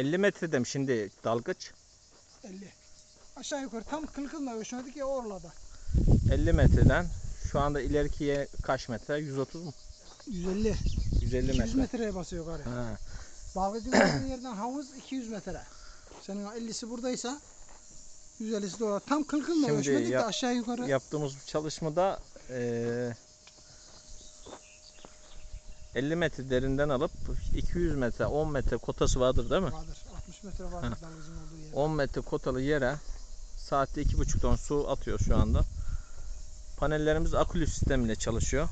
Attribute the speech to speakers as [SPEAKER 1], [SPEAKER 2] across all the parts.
[SPEAKER 1] 50 metrede mi şimdi dalgıç?
[SPEAKER 2] 50. Aşağı yukarı tam kılkınla ölçmedik ya oralarda.
[SPEAKER 1] 50 metreden şu anda ileriki kaç metre? 130 mu?
[SPEAKER 2] 150.
[SPEAKER 1] 150
[SPEAKER 2] 200
[SPEAKER 1] metre.
[SPEAKER 2] metreye basıyor yukarı.
[SPEAKER 1] Ha.
[SPEAKER 2] Dalgıcın olduğu yerden havuz 200 metre. Senin 50'si buradaysa 150'si de orada. Tam kılkınla
[SPEAKER 1] Şimdi
[SPEAKER 2] ölçmedik de
[SPEAKER 1] yap-
[SPEAKER 2] aşağı yukarı.
[SPEAKER 1] Yaptığımız bu çalışmada eee 50 metre derinden alıp 200 metre 10 metre kotası vardır değil mi?
[SPEAKER 2] Vardır. 60 metre vardır dalgıcın olduğu yer.
[SPEAKER 1] 10 metre kotalı yere saatte 2,5 ton su atıyor şu anda. Panellerimiz akülü sistemiyle çalışıyor.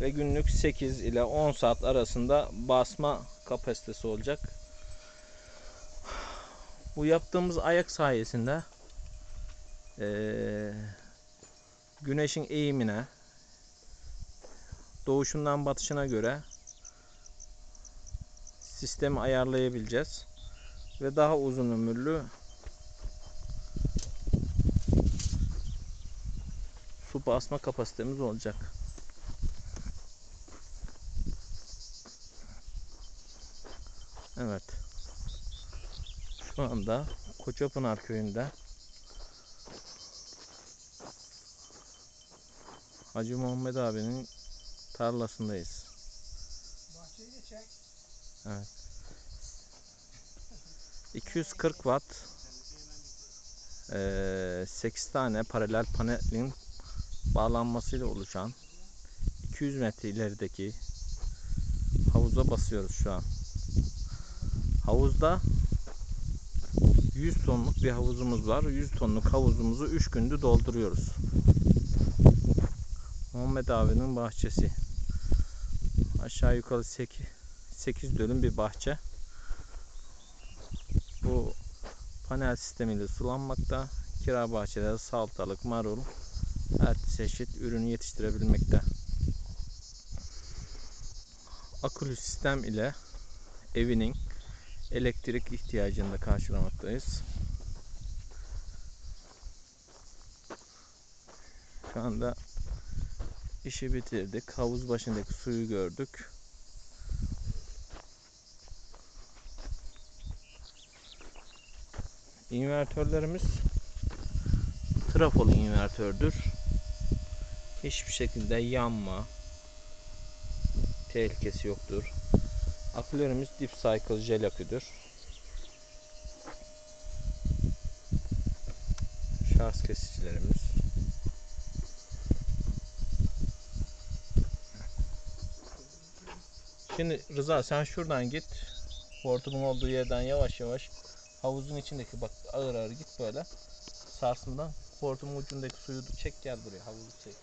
[SPEAKER 1] Ve günlük 8 ile 10 saat arasında basma kapasitesi olacak. Bu yaptığımız ayak sayesinde eee, güneşin eğimine doğuşundan batışına göre sistemi ayarlayabileceğiz ve daha uzun ömürlü su basma kapasitemiz olacak. Evet. Şu anda Koçapınar köyünde Hacı Muhammed abinin tarlasındayız.
[SPEAKER 2] Bahçeyi de çek.
[SPEAKER 1] 240 watt eee, 8 tane paralel panelin bağlanmasıyla oluşan 200 metre ilerideki havuza basıyoruz şu an. Havuzda 100 tonluk bir havuzumuz var. 100 tonluk havuzumuzu 3 günde dolduruyoruz. Muhammed abinin bahçesi. Aşağı yukarı 8, 8 dönüm bir bahçe. Bu panel sistemiyle sulanmakta. Kira bahçeleri salatalık, marul, her çeşit ürünü yetiştirebilmekte. Akülü sistem ile evinin elektrik ihtiyacını da karşılamaktayız. Şu anda işi bitirdik. Havuz başındaki suyu gördük. İnvertörlerimiz trafolu invertördür. Hiçbir şekilde yanma tehlikesi yoktur. Akülerimiz Deep Cycle jel aküdür. Şarj kesicilerimiz. Şimdi Rıza sen şuradan git. Hortumun olduğu yerden yavaş yavaş havuzun içindeki bak ağır ağır git böyle sarsmadan hortumun ucundaki suyu çek gel buraya havuzu çek.